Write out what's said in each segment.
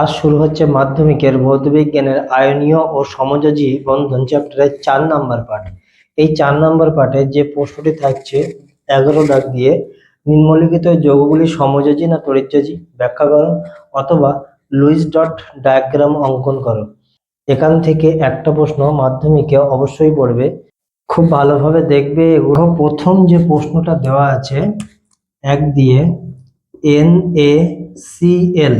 আজ শুরু হচ্ছে মাধ্যমিকের ভৌতবিজ্ঞানের আয়নীয় ও সমযোজী বন্ধন চ্যাপ্টারের চার নাম্বার পাঠ। এই চার নাম্বার পাঠে যে প্রশ্নটি থাকছে, এগারো দাগ দিয়ে, নিম্নলিখিত যৌগগুলি সমযোজী না তড়িৎযোজী? ব্যাখ্যা করো অথবা লুইস ডট ডায়াগ্রাম অঙ্কন করো। এখান থেকে একটা প্রশ্ন মাধ্যমিকে অবশ্যই পড়বে। খুব ভালোভাবে দেখবে এগুলো। প্রথম যে প্রশ্নটা দেওয়া আছে, এক দিয়ে, এন এ সি এল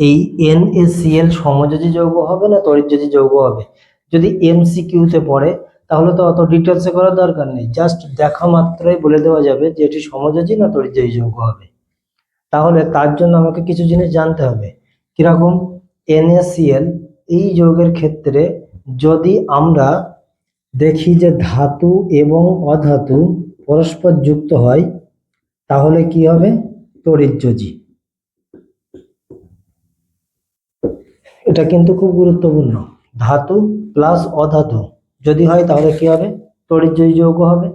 এই NaCl সমযোজী যৌগ হবে না তড়িৎযোজী যৌগ হবে? যদি এমসিকিউতে পড়ে, তাহলে তো অত ডিটেলসে করার দরকার নেই। জাস্ট দেখা মাত্রই বলে দেওয়া যাবে যে এটি সমযোজী না তড়িৎযোজী যৌগ হবে। তাহলে তার জন্য আমাকে কিছু জিনিস জানতে হবে। কীরকম? NaCl এই যৌগের ক্ষেত্রে যদি আমরা দেখি যে ধাতু এবং অধাতু পরস্পর যুক্ত হয়, তাহলে কি হবে? তড়িৎযোজী। এটা কিন্তু খুব গুরুত্বপূর্ণ। ধাতু প্লাস অধাতু। যদি হয় তাহলে কি হবে? তড়িৎজয়ী যৌগ হবে।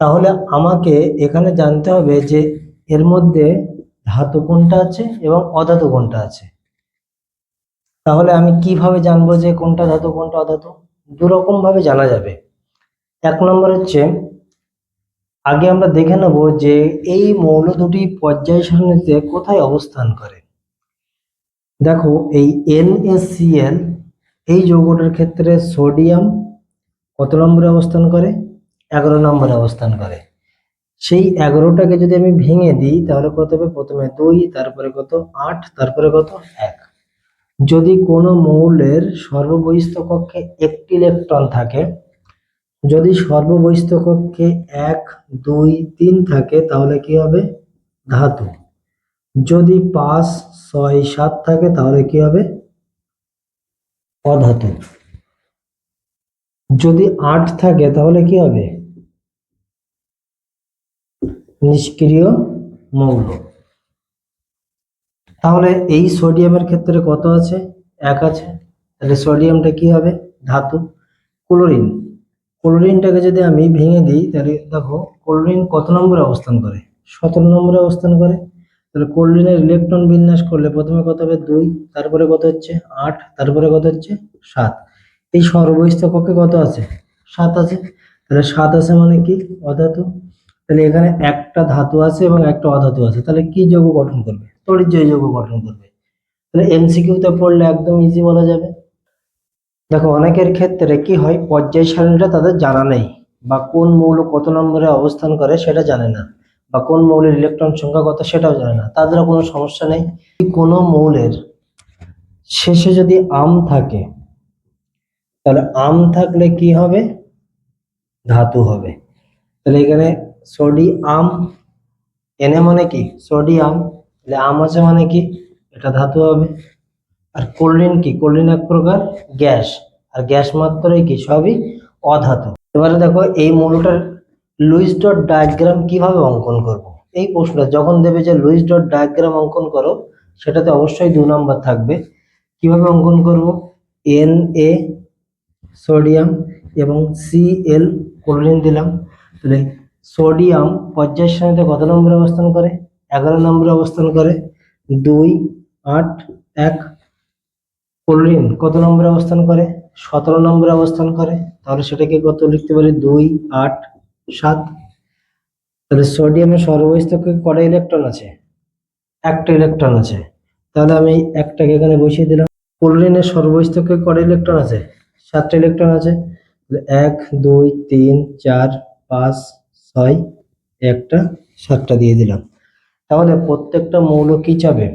তাহলে আমাকে এখানে জানতে হবে যে এর মধ্যে ধাতু কোনটা আছে এবং অধাতু কোনটা আছে। তাহলে আমি কীভাবে জানব যে কোনটা ধাতু, কোনটা অধাতু? দু রকম ভাবে জানা যাবে। এক নম্বর হচ্ছে, আগে আমরা দেখে নেব যে এই মৌল দুটি পর্যায় সারণীতে কোথায় অবস্থান করে। দেখো, এই NaCl এই যৌগটার ক্ষেত্রে সোডিয়াম কত নম্বরে অবস্থান করে? এগারো নম্বরে অবস্থান করে। সেই এগারোটাকে যদি আমি ভেঙে দিই, তাহলে কত হবে? প্রথমে দুই, তারপরে কত? আট, তারপরে কত? এক। যদি কোনো মৌলের সর্ববহিস্থ কক্ষে একটি ইলেকট্রন থাকে, যদি সর্ববহিস্থ কক্ষে এক, দুই, তিন থাকে, তাহলে কি হবে? ধাতু। যদি পাঁচ ছয় সাত থাকে, তাহলে কি হবে? অধাতু যদি আট থাকে, তাহলে কি হবে? নিষ্ক্রিয় মৌল। তাহলে এই সোডিয়ামের ক্ষেত্রে কত আছে? এক আছে। তাহলে সোডিয়ামটা কি হবে? ধাতু। ক্লোরিন। ক্লোরিনটাকে যদি আমি ভেঙে দিই, তাহলে দেখো, ক্লোরিন কত নম্বরে অবস্থান করে? সতেরো নম্বরে অবস্থান করে। তাহলে কোল্ডিনের ইলেকট্রন বিন্যাস করলে প্রথমে কত হবে? দুই, তারপরে কত হচ্ছে? আট, তারপরে কত হচ্ছে? সাত। এই সর্বস্থ কক্ষে কত আছে? সাত আছে। তাহলে সাত আছে মানে কি? অধাতু। তাহলে এখানে একটা ধাতু আছে এবং একটা অধাতু আছে। তাহলে কি যৌগ গঠন করবে? তড়িৎজয়ী যৌগ গঠন করবে। তাহলে এমসিকিউতে পড়লে একদম ইজি বলা যাবে। দেখো, অনেকের ক্ষেত্রে কি হয়? পর্যায় সারণীটা তাদের জানা নেই বা কোন মৌল কত নম্বরে অবস্থান করে সেটা জানে না। বা কোন মৌলের ইলেকট্রন সংখ্যা কত সেটাও জানে না। তাদের কোনো সমস্যা নেই। কোনো মৌলের শেষে যদি আম থাকে, তাহলে আম থাকলে কি হবে? ধাতু হবে। তাহলে এখানে সোডিয়াম এনে মানে কি? সোডিয়াম তাহলে আম আছে মানে কি? এটা ধাতু হবে। আর কোল্ড্রিন কি? কোল্ড্রিন এক প্রকার গ্যাস। আর গ্যাস মাত্রই কি? সবই অধাতু। এবারে দেখো, এই মৌলটার লুইস ডট ডায়াগ্রাম কীভাবে অঙ্কন করব? এই প্রশ্নটা যখন দেবে যে লুইস ডট ডায়াগ্রাম অঙ্কন করো, সেটাতে অবশ্যই দু নম্বর থাকবে। কীভাবে অঙ্কন করব? এন এ সোডিয়াম এবং সি এল ক্লোরিন দিলাম। তাহলে সোডিয়াম পর্যায় সারণীতে কত নম্বরে অবস্থান করে? এগারো নম্বরে অবস্থান করে। দুই, আট, এক, ক্লোরিন কত নম্বরে অবস্থান করে? সতেরো নম্বরে অবস্থান করে। তাহলে সেটাকে কত লিখতে পারি? দুই, আট সাত। তাহলে সোডিয়ামের সর্বস্থকে কটা ইলেকট্রন আছে? একটা ইলেকট্রন আছে। তাহলে আমি একটাকে এখানে বসিয়ে দিলাম। ক্লোরিনের সর্বস্থকে কটা ইলেকট্রন আছে? সাতটা ইলেকট্রন আছে। এক, দুই, তিন, চার, পাঁচ, ছয়, একটা, সাতটা দিয়ে দিলাম। তাহলে প্রত্যেকটা মৌল কি চাবে?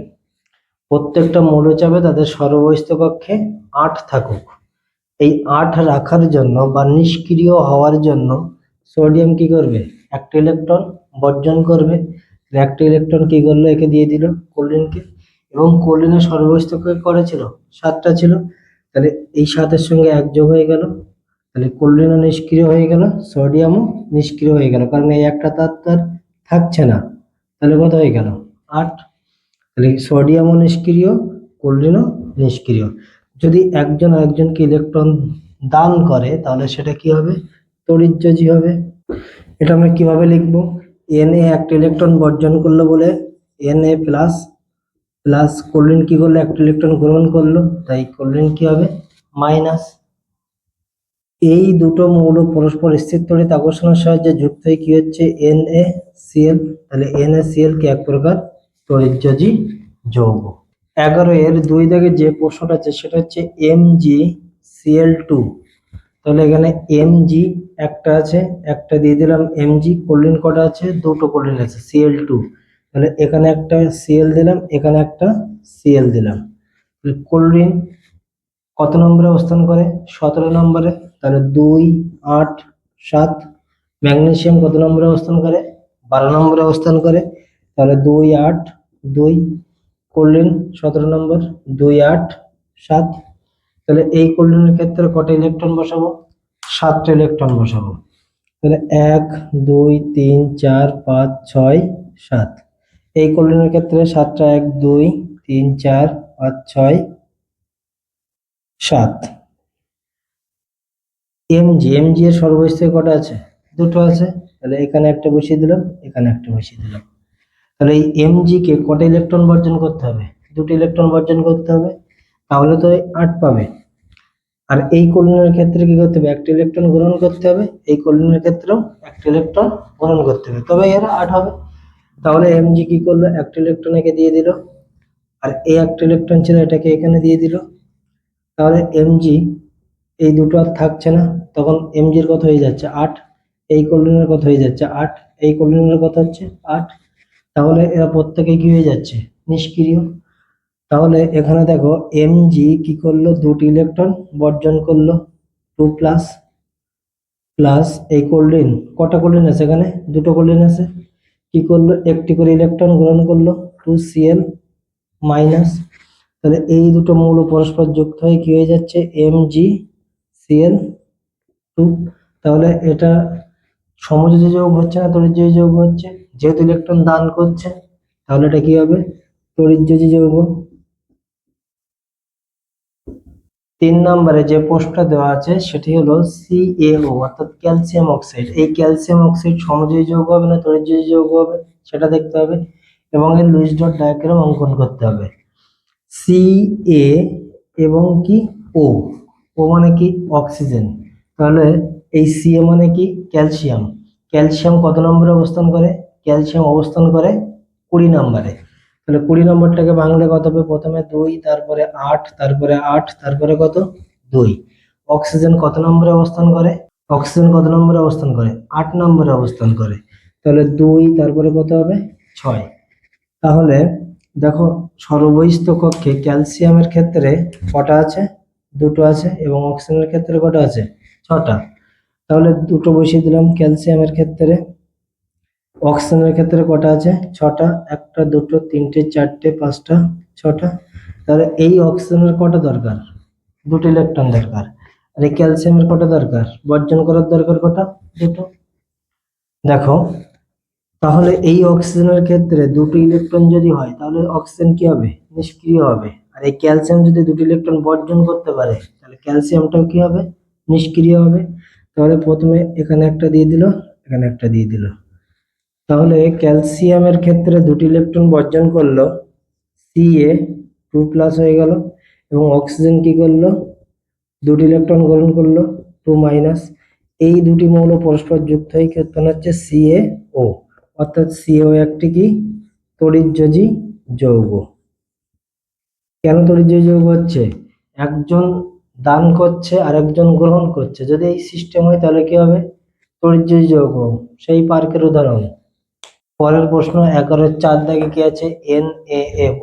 প্রত্যেকটা মৌল চাবে তাদের সর্বস্থ কক্ষে আট থাকুক। এই আট রাখার জন্য বা নিষ্ক্রিয় হওয়ার জন্য সোডিয়াম কি করবে? একটা ইলেকট্রন বর্জন করবে। একটা ইলেকট্রন কি করল? একে দিয়ে দিল কোল্ডিনকে এবং কোল্ডিনের সর্বস্থ করেছিল সাতটা ছিল। তাহলে এই সাতের সঙ্গে এক যোগ হয়ে গেল। তাহলে কোল্ডিনও নিষ্ক্রিয় হয়ে গেল সোডিয়ামও নিষ্ক্রিয় হয়ে গেল। কারণ এই একটা তার তার থাকছে না। তাহলে কত হয়ে গেল? আট। তাহলে সোডিয়ামও নিষ্ক্রিয় কোল্ডিনও নিষ্ক্রিয়। যদি একজন আরেকজনকে ইলেকট্রন দান করে, তাহলে সেটা কি হবে? তড়িৎযোজী হবে। এটা আমরা কীভাবে লিখব? এন এ একটা ইলেকট্রন বর্জন করল বলে এন এ প্লাস প্লাস কোলিন কি করল? একটা ইলেকট্রন গ্রহণ করল, তাই কোলিন কি হবে? মাইনাস এই দুটো মৌল পরস্পর স্থির তড়িৎ আকর্ষণের সাহায্যে যুক্ত হয়ে কি হচ্ছে? এন এ সিএল তাহলে এন এ সিএল কি এক প্রকার তড়িৎযোজী যৌগ এগারো এর দুই দাগে যে প্রশ্নটা আছে, সেটা হচ্ছে এম জি সিএল টু তাহলে এখানে এম জি একটা আছে, একটা দিয়ে দিলাম এম জি কোলিন কটা আছে? দুটো কোলিন আছে সিএল টু তাহলে এখানে একটা সিএল দিলাম, এখানে একটা সিএল দিলাম। কোলিন কত নম্বরে অবস্থান করে? সতেরো নম্বরে। তাহলে দুই, আট, সাত। ম্যাগনেসিয়াম কত নম্বরে অবস্থান করে? বারো নম্বরে অবস্থান করে। তাহলে দুই, আট, দুই। কোলিন সতেরো নম্বর, দুই, আট, সাত। তাহলে এই কোলিনের ক্ষেত্রে কটা ইলেকট্রন বসাবো? সাতটা ইলেকট্রন বসাবো। তাহলে এক, দুই, তিন, চার, পাঁচ, ছয়, সাত। এই কোলিনের ক্ষেত্রে সাতটা এক, দুই, তিন, চার, পাঁচ, ছয়, সাত। এমজি এমজি এর সর্বস্থিতি কটা আছে? দুটো আছে। তাহলে এখানে একটা বসিয়ে দিলাম, এখানে একটা বসিয়ে দিলাম। তাহলে এই এমজি কে কটা ইলেকট্রন বর্জন করতে হবে? দুটো ইলেকট্রন বর্জন করতে হবে। তাহলে তো আট পাবে। আর এই কোলিনের ক্ষেত্রে কি করতে হবে? একটা ইলেকট্রন গ্রহণ করতে হবে। এই কোলিনের ক্ষেত্রেও একটা ইলেকট্রন গ্রহণ করতে হবে। তবে এরা আট হবে। তাহলে এম জি কি করল? একটা ইলেকট্রন একে দিয়ে দিল। আর এই একটা ইলেকট্রন ছিল, এটাকে এখানে দিয়ে দিল। তাহলে এম জি এই দুটো আর থাকছে না। তখন এমজির কত হয়ে যাচ্ছে? আট। এই কোলিনের কত হয়ে যাচ্ছে? আট। এই কোলিনের কত হচ্ছে? আট। তাহলে এরা প্রত্যেকে কি হয়ে যাচ্ছে? নিষ্ক্রিয়। তাহলে এখানে দেখো এম জি কি করল? দুটি ইলেকট্রন বর্জন করল। টু প্লাস প্লাস এই কোল্ডিন কটা কোল্ডিন আছে এখানে? দুটো কোল্ডিন আছে। কি করল? একটি করে ইলেকট্রন গ্রহণ করল। Two CL minus. তাহলে এই দুটো মৌল পরস্পর যুক্ত হয়ে কি হয়ে যাচ্ছে? M G CL two. তাহলে এটা সমযোজী যৌগ হচ্ছে না তড়িৎযোজী যৌগ হচ্ছে? যেহেতু ইলেকট্রন দান করছে, তাহলে এটা কি হবে? তড়িৎযোজী যৌগ। তিন নম্বরে যে প্রশ্নটা দেওয়া আছে, সেটি হলো সিএও অর্থাৎ ক্যালসিয়াম অক্সাইড এই ক্যালসিয়াম অক্সাইড সমযোজী যৌগ হবে না তড়িৎযোজী যৌগ হবে, সেটা দেখতে হবে এবং এর লুইস ডট ডায়াগ্রাম অঙ্কন করতে হবে। সি এ এবং কি? ও ও মানে কি? অক্সিজেন। তাহলে এই সি এ মানে কি? ক্যালসিয়াম। ক্যালসিয়াম কত নম্বরে অবস্থান করে? ক্যালসিয়াম অবস্থান করে কুড়ি নম্বরে। তাহলে কুড়ি নম্বরটাকে বাংলায় কত হবে? প্রথমে দুই, তারপরে আট তারপরে আট, তারপরে কত? দুই। অক্সিজেন কত নম্বরে অবস্থান করে? অক্সিজেন কত নম্বরে অবস্থান করে? আট নম্বরে অবস্থান করে। তাহলে দুই, তারপরে কত হবে? ছয়। তাহলে দেখো সর্ববহিষ্ঠ কক্ষে ক্যালসিয়ামের ক্ষেত্রে কটা আছে? দুটো আছে এবং অক্সিজেনের ক্ষেত্রে কটা আছে? ছটা। তাহলে দুটো বসিয়ে দিলাম ক্যালসিয়ামের ক্ষেত্রে। অক্সিজেনের ক্ষেত্রে কটা আছে? ছটা, একটা, দুটো, তিনটে, চারটে, পাঁচটা, ছটা। তাহলে এই অক্সিজেনের কটা দরকার? দুটো ইলেকট্রন দরকার। আর এই ক্যালসিয়ামের কটা দরকার? বর্জন করার দরকার কটা? দুটো। দেখো, তাহলে এই অক্সিজেনের ক্ষেত্রে দুটো ইলেকট্রন যদি হয়, তাহলে অক্সিজেন কি হবে? নিষ্ক্রিয় হবে। আর এই ক্যালসিয়াম যদি দুটো ইলেকট্রন বর্জন করতে পারে, তাহলে ক্যালসিয়ামটাও কি হবে? নিষ্ক্রিয় হবে। তাহলে প্রথমে এখানে একটা দিয়ে দিল, এখানে একটা দিয়ে দিল। তাহলে ক্যালসিয়ামের ক্ষেত্রে দুটি ইলেকট্রন বর্জন করল সি এ টু প্লাস হয়ে গেল, এবং অক্সিজেন কি করল? দুটি ইলেকট্রন গ্রহণ করল, টু মাইনাস। এই দুটি মৌল পরস্পর যুক্ত হয়ে কি হচ্ছে? সি এ ও অর্থাৎ সিও একটি কি? তড়িৎযোজী যৌগ। কেন তড়িৎযোজী যৌগ হচ্ছে? একজন দান করছে আর একজন গ্রহণ করছে। যদি এই সিস্টেম হয় তাহলে কি হবে? তড়িৎযোজী যৌগ। সেই পার্কের উদাহরণ। পরের প্রশ্ন এগারোর চার দাগে কি আছে? এন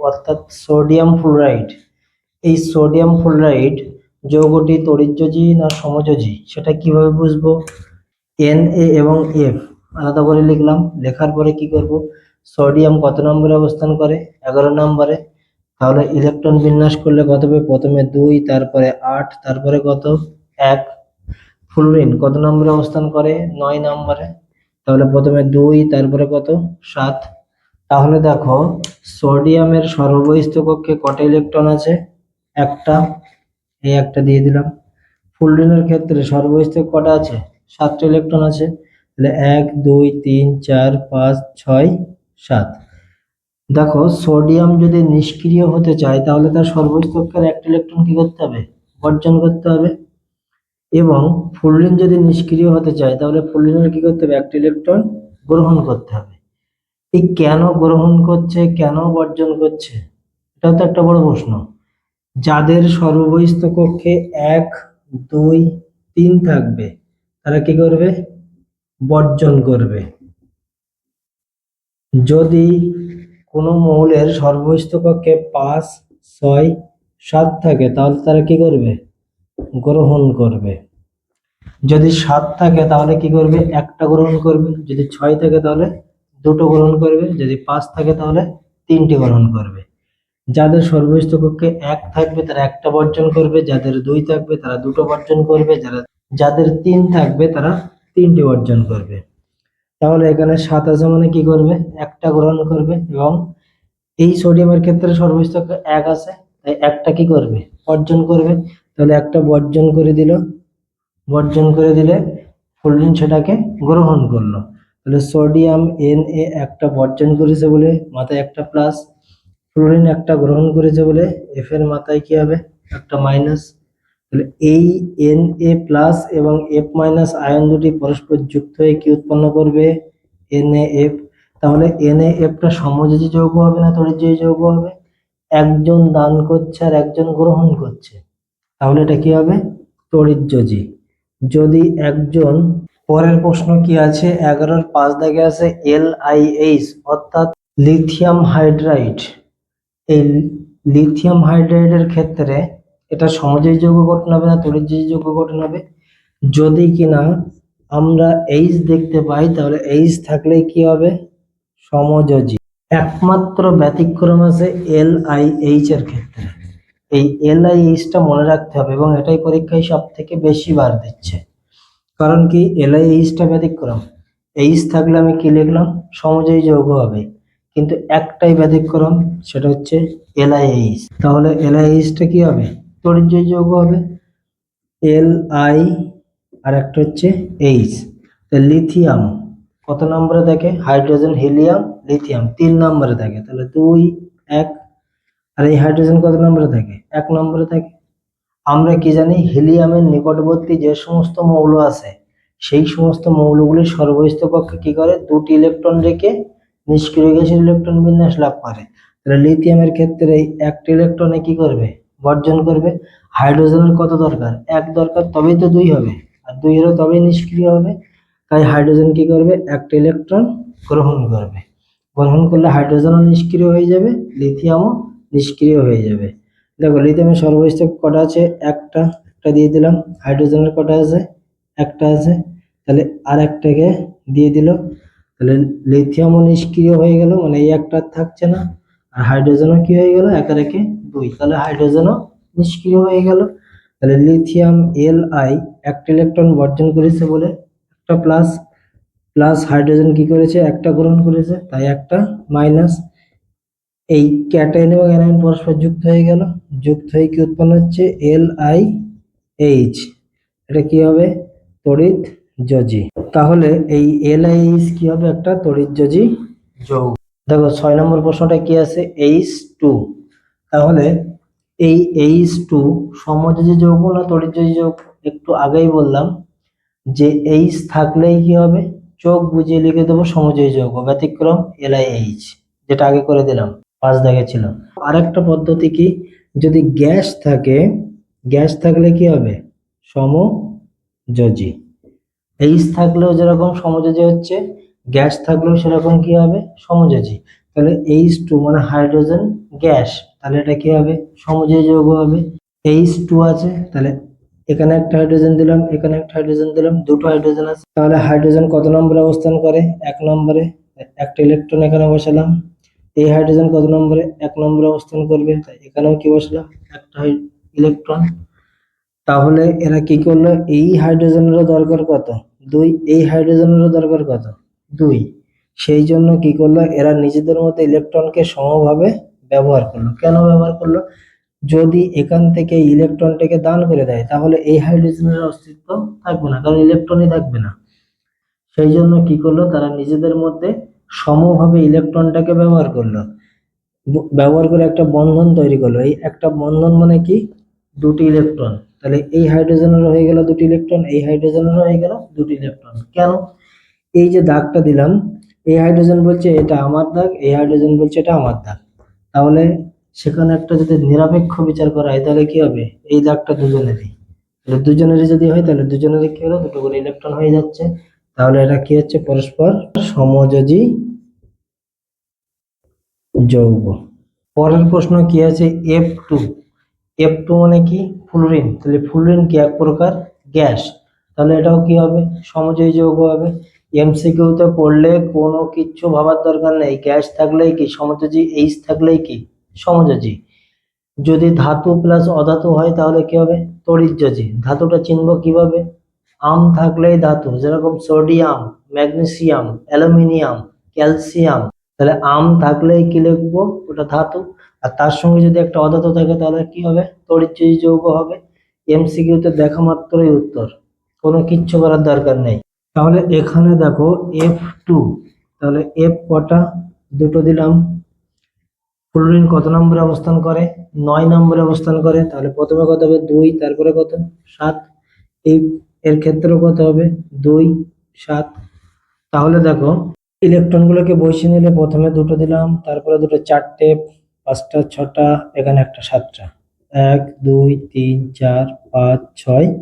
অর্থাৎ সোডিয়াম ফ্লোরাইড। এই সোডিয়াম ফ্লোরাইড যৌগটি তড়িৎযোজী না সমযোজী? সেটা কীভাবে বুঝব? এন এ এবং এফ, আলাদা করে লিখলাম। লেখার পরে কি করব? সোডিয়াম কত নম্বরে অবস্থান করে? এগারো নম্বরে। তাহলে ইলেকট্রন বিন্যাস করলে কত হবে? প্রথমে দুই, তারপরে আট, তারপরে কত? এক। ফ্লোরিন কত নম্বরে অবস্থান করে? নয় নম্বরে। তাহলে প্রথমে দুই, তারপরে কত? সাত। তাহলে দেখো, সোডিয়ামের সর্ববহিষ্ঠ কক্ষে কটা ইলেকট্রন আছে? একটা। এই একটা দিয়ে দিলাম। ফ্লোরিনের ক্ষেত্রে সর্ববহিষ্ঠ কটা আছে? সাতটা ইলেকট্রন আছে। তাহলে এক, দুই, তিন, চার, পাঁচ, ছয়, সাত। দেখো, সোডিয়াম যদি নিষ্ক্রিয় হতে চায়, তাহলে তার সর্বোচ্চ কক্ষের একটা ইলেকট্রন কি করতে হবে? বর্জন করতে হবে। এবং ফ্লুরিন যদি নিষ্ক্রিয় হতে চায়, তাহলে ফ্লুরিনের কি করতে হবে? একটা ইলেকট্রন গ্রহণ করতে হবে। এই কেন গ্রহণ করছে, কেন বর্জন করছে? এটাও তো একটা বড় প্রশ্ন। যাদের সর্ববহিস্থ কক্ষে এক, দুই, তিন থাকবে, তারা কি করবে? বর্জন করবে। যদি কোনো মৌলের সর্বস্থ কক্ষে পাঁচ, ছয়, সাত থাকে, তাহলে তারা কি করবে? গ্রহণ করবে। যদি সাত থাকে তাহলে কি করবে? একটা গ্রহণ করবে। যদি ছয় থাকে তাহলে দুটো গ্রহণ করবে। যদি পাঁচ থাকে তাহলে তিনটি গ্রহণ করবে। যাদের সর্বস্থ কক্ষে এক থাকবে, তারা একটা বর্জন করবে। যাদের দুই থাকবে, তারা দুটো বর্জন করবে। যারা, যাদের তিন থাকবে, তারা তিনটি বর্জন করবে। তাহলে এখানে সাত আছে মানে কি করবে? একটা গ্রহণ করবে এবং এই সোডিয়ামের ক্ষেত্রে সর্বোচ্চ এক আছে। তাই একটা কি করবে? বর্জন করবে। তাহলে একটা বর্জন করে দিল। বর্জন করে দিলে ফ্লোরিন সেটাকে গ্রহণ করল। তাহলে সোডিয়াম এন এ একটা বর্জন করেছে বলে, মাথায় একটা প্লাস ফ্লোরিন একটা গ্রহণ করেছে বলে এফ এর মাথায় কি হবে? একটা মাইনাস তাহলে এই এন এ প্লাস এবং এফ মাইনাস আয়ন দুটি পরস্পর যুক্ত হয়ে কি উৎপন্ন করবে? এন এ এফ তাহলে এন এ এফটা সমযোজী যৌগ হবে না তড়িৎযোজী যৌগ হবে? একজন দান করছে আর একজন গ্রহণ করছে। তাহলে এটা কি হবে? তড়িৎযোজী। যদি একজন, পরের প্রশ্ন কি আছে? এগারোর পাঁচ দাগে আছে এল আই এইচ, অর্থাৎ লিথিয়াম হাইড্রাইড। এই লিথিয়াম হাইড্রাইডের ক্ষেত্রে এটা সমযোজী যৌগ গঠন হবে না তড়িৎযোজী যৌগ গঠন হবে? যদি কিনা আমরা এইচ দেখতে পাই, তাহলে এইচ থাকলে কি হবে? সমযোজী। একমাত্র ব্যতিক্রম আছে এল আই এইচ এর ক্ষেত্রে। এই এল আই এইচটা মনে রাখতে হবে এবং এটাই পরীক্ষায় সব থেকে বেশি বার দিচ্ছে। কারণ কি এল আই এইচটা ব্যতিক্রম। এইচ থাকলে আমি কি লিখলাম? সমযোজী যৌগ হবে। কিন্তু একটাই ব্যতিক্রম, সেটা হচ্ছে এলআইএইচ তাহলে এলআইএইচটা আই কি হবে? তড়িৎযোজী যৌগ হবে। এল আই আর একটা হচ্ছে এইচ লিথিয়াম, কত নম্বরে থাকে হাইড্রোজেন, হিলিয়াম, লিথিয়াম, তিন নম্বরে থাকে তাহলে দুই, এক আর এই হাইড্রোজেন কত নম্বরে থাকে? এক নম্বরে থাকে। আমরা কি জানি হিলিয়ামের নিকটবর্তী যে সমস্ত মৌল আছে, সেই সমস্ত মৌলগুলি সর্বস্থ পক্ষে কি করে? দুটি ইলেকট্রন রেখে নিষ্ক্রিয় গ্যাসের ইলেকট্রন বিন্যাস লাভ করে। তাহলে লিথিয়ামের ক্ষেত্রে এই একটা ইলেকট্রনে কি করবে? বর্জন করবে। হাইড্রোজেনের কত দরকার? এক দরকার, তবেই তো দুই হবে। আর দুই হলে তবেই নিষ্ক্রিয় হবে। তাই হাইড্রোজেন কি করবে? একটা ইলেকট্রন গ্রহণ করবে। গ্রহণ করলে হাইড্রোজেনও নিষ্ক্রিয় হয়ে যাবে লিথিয়ামও নিষ্ক্রিয় হয়ে যাবে। দেখো লিথিয়ামের সর্বস্থ কটা আছে একটা একটা দিয়ে দিলাম। হাইড্রোজেনের কটা আছে একটা আছে। তাহলে আর একটাকে দিয়ে দিল। তাহলে লিথিয়ামও নিষ্ক্রিয় হয়ে গেল মানে এই একটা থাকছে না। আর হাইড্রোজেনও কি হয়ে গেল? একে দুই। তাহলে হাইড্রোজেনও নিষ্ক্রিয় হয়ে গেল। তাহলে লিথিয়াম এল আই একটা ইলেকট্রন বর্জন করেছে বলে একটা প্লাস প্লাস হাইড্রোজেন কি করেছে? একটা গ্রহণ করেছে, তাই একটা মাইনাস এই ক্যাটাইন এবং অ্যানাইন পরস্পর যুক্ত হয়ে গেল। যুক্ত হয়ে কি উৎপন্ন হচ্ছে? এল আই এইচ এটা কি হবে? তড়িৎ যোজি তাহলে এই এল আই এইচ কি হবে? একটা তড়িৎ যোজি যৌগ। দেখো, ছয় নম্বর প্রশ্নটা কি আছে? এইচ টু তাহলে এই এইচ টু সমযোজী যৌগ না তড়িৎ যোজি যৌগ? একটু আগেই বললাম যে এইচ থাকলেই কি হবে? চোখ বুঝিয়ে লিখে দেবো সমযোজী যৌগ, ব্যতিক্রম এলআইএইচ যেটা আগে করে দিলাম। পাঁচ দাগে ছিল। আরেকটা পদ্ধতি কি? যদি গ্যাস থাকে, গ্যাস থাকলে কি হবে? সমযোজী। এইচ থাকলেও যেরকম সমযোজী হচ্ছে, গ্যাস থাকলেও সেরকম কি হবে? সমযোজী। তাহলে এইচ টু মানে হাইড্রোজেন গ্যাস, তাহলে এটা কি হবে? সমযোজী যৌগ হবে। এইচ টু আছে, তাহলে এখানে একটা হাইড্রোজেন দিলাম, এখানে একটা হাইড্রোজেন দিলাম, দুটো হাইড্রোজেন আছে। তাহলে হাইড্রোজেন কত নম্বরে অবস্থান করে? এক নম্বরে, একটা ইলেকট্রন এখানে বসালাম। এই হাইড্রোজেন কত নম্বরে? এক নম্বরে অবস্থান করবে। তাই এখানেও কি বসালাম একটা ইলেকট্রন তাহলে এরা কি করল? এই হাইড্রোজেনেরও দরকার কত? দুই, এই হাইড্রোজেনেরও দরকার কত? দুই। সেই জন্য কি করল? এরা নিজেদের মধ্যে ইলেকট্রনকে সমভাবে ব্যবহার করল। কেন ব্যবহার করল? যদি এখান থেকে ইলেকট্রনটাকে দান করে দেয়, তাহলে এই হাইড্রোজেনের অস্তিত্ব থাকবে না, কারণ ইলেকট্রনই থাকবে না। সেই জন্য কি করল? তারা নিজেদের মধ্যে সমভাবে ইলেকট্রনটাকে ব্যবহার করল। ব্যবহার করে একটা বন্ধন তৈরি করল। এই একটা বন্ধন মানে কি? দুটি ইলেকট্রন। তাহলে এই হাইড্রোজেনের হয়ে গেল দুটি ইলেকট্রন, এই হাইড্রোজেনের হয়ে গেল দুটি ইলেকট্রন। কেন? এই যে দাগটা দিলাম, এই হাইড্রোজেন বলছে এটা আমার দাগ, এই হাইড্রোজেন বলছে এটা আমার দাগ। তাহলে সেখানে একটা যদি নিরপেক্ষ বিচার করা হয়, তাহলে কি হবে? এই দাগটা দুজনেরই। তাহলে দুজনেরই যদি হয়, তাহলে দুজনেরই কি হলো? দুটো করে ইলেকট্রন হয়ে যাচ্ছে। তাহলে এটা কি হচ্ছে? পরস্পর সমযোজী যৌগ। পরের প্রশ্ন কি আছে? এফ টু এফ টু মানে কি? ফ্লুরিন তাহলে ফ্লুরিন কি? এক প্রকার গ্যাস। তাহলে এটাও কি হবে? সমযোজী যৌগ হবে। এমসিকিউতে পড়লে কোনো কিচ্ছু ভাবার দরকার নেই। গ্যাস থাকলেই কি? সমযোজী। এইচ থাকলেই কি? সমযোজী। যদি ধাতু প্লাস অধাতু হয়, তাহলে কি হবে? তড়িৎযোজী ধাতুটা চিনব কীভাবে? আম থাকলেই ধাতু, যেরকম সোডিয়াম, ম্যাগনেসিয়াম, অ্যালুমিনিয়াম, ক্যালসিয়াম, তাহলে আম থাকলেই কি লিখব? ওটা ধাতু। আর তার সঙ্গে যদি একটা অধাতু থাকে, তাহলে কি হবে? তড়িৎযোজী যৌগ হবে। এমসিকিউতে দেখা মাত্রই উত্তর। কোনো কিচ্ছু করার দরকার নেই। তাহলে এখানে দেখো এফ টু তাহলে এফ কটা? দুটো দিলাম। ফ্লোরিন কত নম্বরে অবস্থান করে? নয় নম্বরে অবস্থান করে। তাহলে প্রথমে কত হবে? দুই, তারপরে কত? সাত। এই এর ক্ষেত্রেও কত হবে? দুই, সাত। তাহলে দেখো, ইলেকট্রনগুলোকে বসিয়ে নিলে প্রথমে দুটো দিলাম, তারপরে দুটো চারটে, পাঁচটা, ছটা, এখানে একটা সাতটা। এক, দুই, তিন, চার, পাঁচ, ছয়,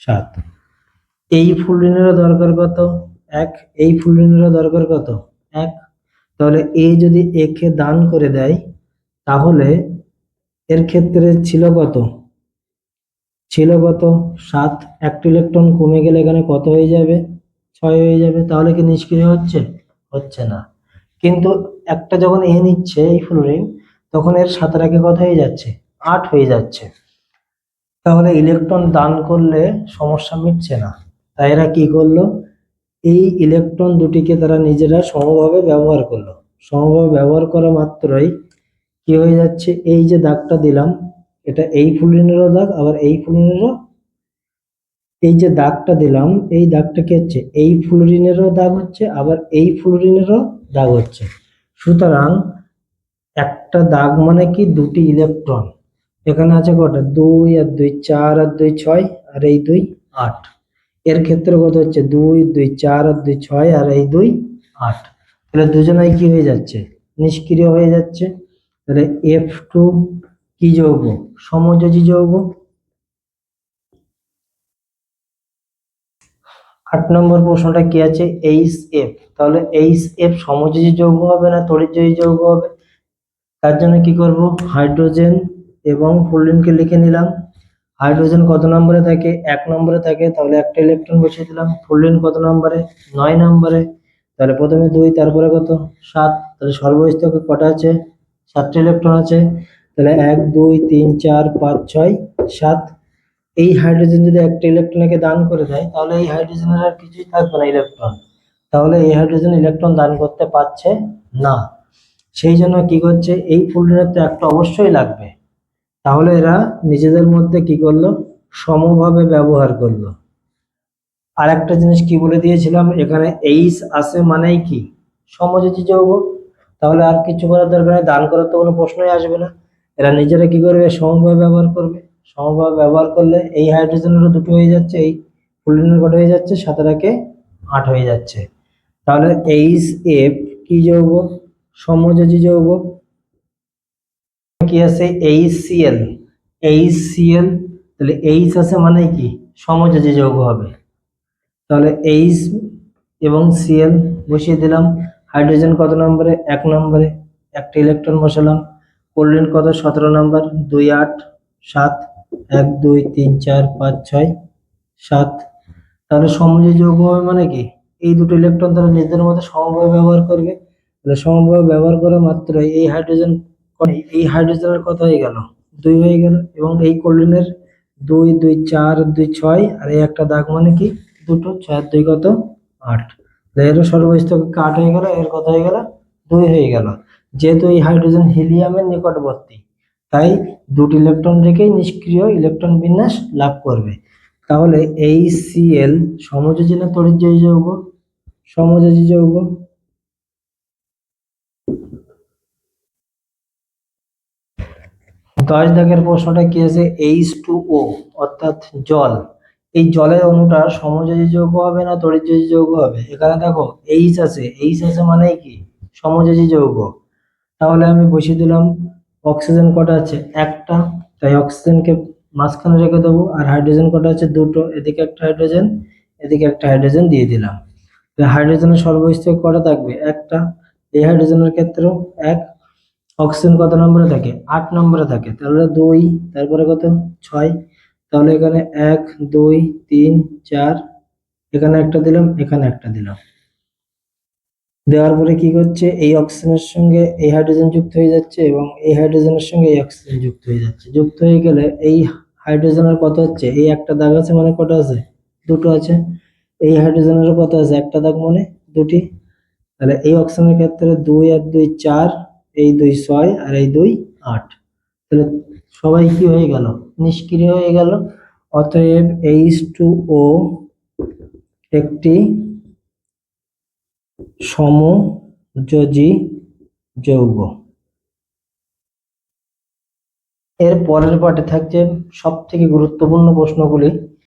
সাত। এই ফুল ফুলরিনেরও দরকার কত? এক। এই ফুল ফুলরিনেরও দরকার কত? এক। তাহলে এ যদি একে দান করে দেয়, তাহলে এর ক্ষেত্রে ছিল কত? ছিল কত? সাত। একটা ইলেকট্রন কমে গেলে এখানে কত হয়ে যাবে? ছয় হয়ে যাবে। তাহলে কি নিষ্ক্রিয় হচ্ছে? হচ্ছে না। কিন্তু একটা যখন এ নিচ্ছে, এই ফ্লোরিন তখন এর সাতের আগে কত হয়ে যাচ্ছে? আট হয়ে যাচ্ছে। তাহলে ইলেকট্রন দান করলে সমস্যা মিটছে না। তাই এরা কি করল? এই ইলেকট্রন দুটিকে তারা নিজেরা সমভাবে ব্যবহার করল। সমভাবে ব্যবহার করা মাত্রই কি হয়ে যাচ্ছে? এই যে দাগটা দিলাম এটা এই ফুলিনেরও দাগ, আবার এই ফুলিনেরও এই যে দাগটা দিলাম, এই দাগটা কি হচ্ছে? এই ফ্লোরিনেরও দাগ হচ্ছে, আবার এই ফ্লোরিনেরও দাগ হচ্ছে। সুতরাং একটা দাগ মানে কি? দুটি ইলেকট্রন। এখানে আছে কটা? দুই আর দুই চার আর দুই ছয় আর এই দুই আট। এর ক্ষেত্রে কত হচ্ছে? দুই দুই চার আর দুই ছয় আর এই দুই আট। তাহলে দুজনাই কি হয়ে যাচ্ছে? নিষ্ক্রিয় হয়ে যাচ্ছে। তাহলে এফ টু কি যৌগ? সমযোজী যৌগ। আট নম্বর প্রশ্নটা কি আছে? এইচ এফ তাহলে এইচ এফ সমযোজী যৌগ হবে না তড়িৎযোজী যৌগ হবে? তার জন্য কি করব? হাইড্রোজেন এবং ফ্লোরিনকে লিখে নিলাম। হাইড্রোজেন কত নম্বরে থাকে? এক নম্বরে থাকে। তাহলে একটা ইলেকট্রন বসিয়ে দিলাম। ফ্লোরিন কত নম্বরে? নয় নম্বরে। তাহলে প্রথমে দুই, তারপরে কত? সাত। তাহলে সর্বস্থকে কটা আছে? সাতটা ইলেকট্রন আছে। তাহলে এক, দুই, তিন, চার, পাঁচ, ছয়, সাত। এই হাইড্রোজেন যদি একটা ইলেকট্রনকে দান করে দেয়, তাহলে এই হাইড্রোজেনের আর কিছুই থাকবে না ইলেকট্রন তাহলে এই হাইড্রোজেন ইলেকট্রন দান করতে পারছে না। সেই জন্য কি করছে, এই ফোল্ডারের তো একটা অবশ্যই লাগবে। তাহলে এরা নিজেদের মধ্যে কি করল? সমভাবে ব্যবহার করল। আর একটা জিনিস কি বলে দিয়েছিলাম, এখানে এইচ আসে মানেই কি? সমযোজী যৌগ তাহলে আর কিছু করার দরকার নেই, দান করার তো কোনো প্রশ্নই আসবে না। এরা নিজেরা কি করবে? সমভাবে ব্যবহার করবে। সমভাবে ব্যবহার করলে এই হাইড্রোজেনেরও দুটো হয়ে যাচ্ছে, এই ফ্লোরিনের কটা হয়ে যাচ্ছে, সাতারাকে আট হয়ে যাচ্ছে। তাহলে এইচ এফ কি যৌগ সমযোজী যৌগ কি আছে? এইচ সিএল এইচ সিএল তাহলে এইচ আছে মানে কি? সমযোজী যৌগ হবে। তাহলে এইচ এবং সিএল বসিয়ে দিলাম। হাইড্রোজেন কত নম্বরে? এক নম্বরে। একটা ইলেকট্রন বসালাম। ক্লোরিন কত? সতেরো নাম্বার দুই আট সাত এক দুই তিন চার পাঁচ ছয় সাত। তাহলে সমযোজী যৌগ হবে মানে কি? এই দুটো ইলেকট্রন তারা নিজেদের মধ্যে সমভাবে ব্যবহার করবে। তাহলে সমভাবে ব্যবহার করা মাত্র এই হাইড্রোজেন এই হাইড্রোজেনের কত হয়ে গেল? দুই হয়ে গেল এবং এই ক্লোরিনের দুই দুই চার, দুই ছয় আর এই একটা দাগ মানে কি? দুটো, ছয় দুই কত? আট। এরও সর্বস্থকে আট হয়ে গেল, এর কত হয়ে গেল? দুই হয়ে গেল। যেহেতু এই হাইড্রোজেন হিলিয়ামের নিকটবর্তী, তাই দুটি ইলেকট্রন রেখেই নিষ্ক্রিয় ইলেকট্রন বিন্যাস লাভ করবে। তাহলে এই সিএল সমযোজী না তড়িৎযোজী যৌগ, সমযোজী যৌগ, দশ দাগের প্রশ্নটা কি আছে? এইচ টু ও অর্থাৎ জল। এই জলের অণুটার সমযোজী যৌগ হবে না তড়িৎযোজী যৌগ হবে? এখানে দেখো এইচ আছে। এইচ আছে মানে কি? সমযোজী যৌগ। তাহলে আমি বসিয়ে দিলাম অক্সিজেন কটা আছে একটা, তাই অক্সিজেনকে মাঝখানে রেখে দেবো, আর হাইড্রোজেন কটা আছে দুটো, এদিকে একটা হাইড্রোজেন এদিকে একটা হাইড্রোজেন দিয়ে দিলাম। হাইড্রোজেনের সর্বস্থিক কটা থাকবে? একটা, এই হাইড্রোজেনের ক্ষেত্রেও এক অক্সিজেন কত নম্বরে থাকে? আট নম্বরে থাকে। তাহলে দুই, তারপরে কত? ছয়। তাহলে এখানে এক, দুই, তিন, চার, এখানে একটা দিলাম, এখানে একটা দিলাম। দেওয়ার পরে কি করছে? এই অক্সিজেনের সঙ্গে এই হাইড্রোজেন যুক্ত হয়ে যাচ্ছে এবং এই হাইড্রোজেনের সঙ্গে এই অক্সিজেন যুক্ত হয়ে যাচ্ছে। যুক্ত হয়ে গেলে এই হাইড্রোজেনের কত হচ্ছে এই একটা দাগ আছে মানে কটা আছে? দুটো আছে। এই হাইড্রোজেনের কত আছে? একটা দাগ মানে দুটি। তাহলে এই অক্সিজেনের ক্ষেত্রে দুই আর দুই চার, এই দুই ছয় আর এই দুই আট। তাহলে সবাই কি হয়ে গেল? নিষ্ক্রিয় হয়ে গেল। অতএব এইচ টু ও একটি সমযোজী যৌগ। এর পরের পাঠে থাকছে সব থেকে গুরুত্বপূর্ণ প্রশ্নগুলি